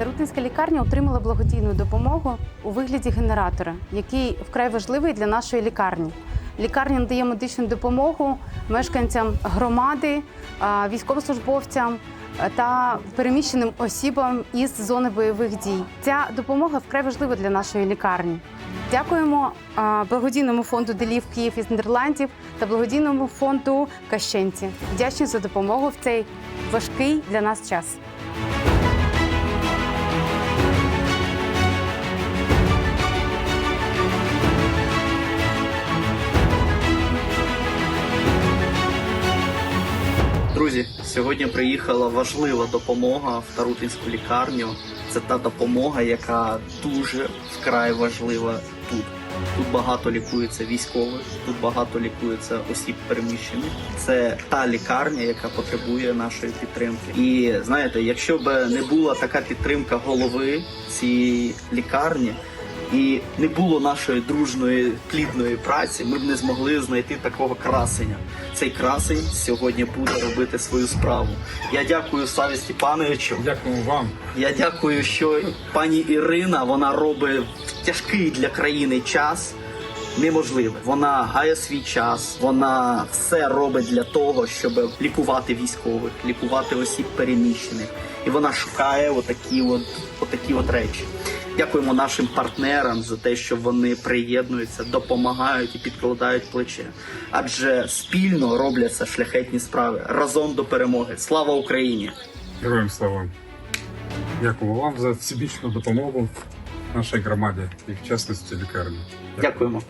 Тарутинська лікарня отримала благодійну допомогу у вигляді генератора, який вкрай важливий для нашої лікарні. Лікарня надає медичну допомогу мешканцям громади, військовослужбовцям та переміщеним осібам із зони бойових дій. Ця допомога вкрай важлива для нашої лікарні. Дякуємо благодійному фонду Делів Київ із Нідерландів та благодійному фонду Кащенці. Вдячні за допомогу в цей важкий для нас час. Друзі, сьогодні приїхала важлива допомога в Тарутинську лікарню. Це та допомога, яка дуже вкрай важлива тут. Тут багато лікується військових, тут багато лікується осіб переміщених. Це та лікарня, яка потребує нашої підтримки. І знаєте, якщо б не була така підтримка голови цієї лікарні, і не було нашої дружної плідної праці, ми б не змогли знайти такого красення. Цей красень сьогодні буде робити свою справу. Я дякую Саві Степановичу. Дякую вам. Я дякую, що пані Ірина вона робить тяжкий для країни час. Неможливе. Вона гає свій час, вона все робить для того, щоб лікувати військових, лікувати осіб переміщених. І вона шукає отакі от, отакі от речі. Дякуємо нашим партнерам за те, що вони приєднуються, допомагають і підкладають плече. Адже спільно робляться шляхетні справи разом до перемоги. Слава Україні! Героям слава. Дякую вам за всебічну допомогу нашій громаді і в частності лікарні. Дякуємо.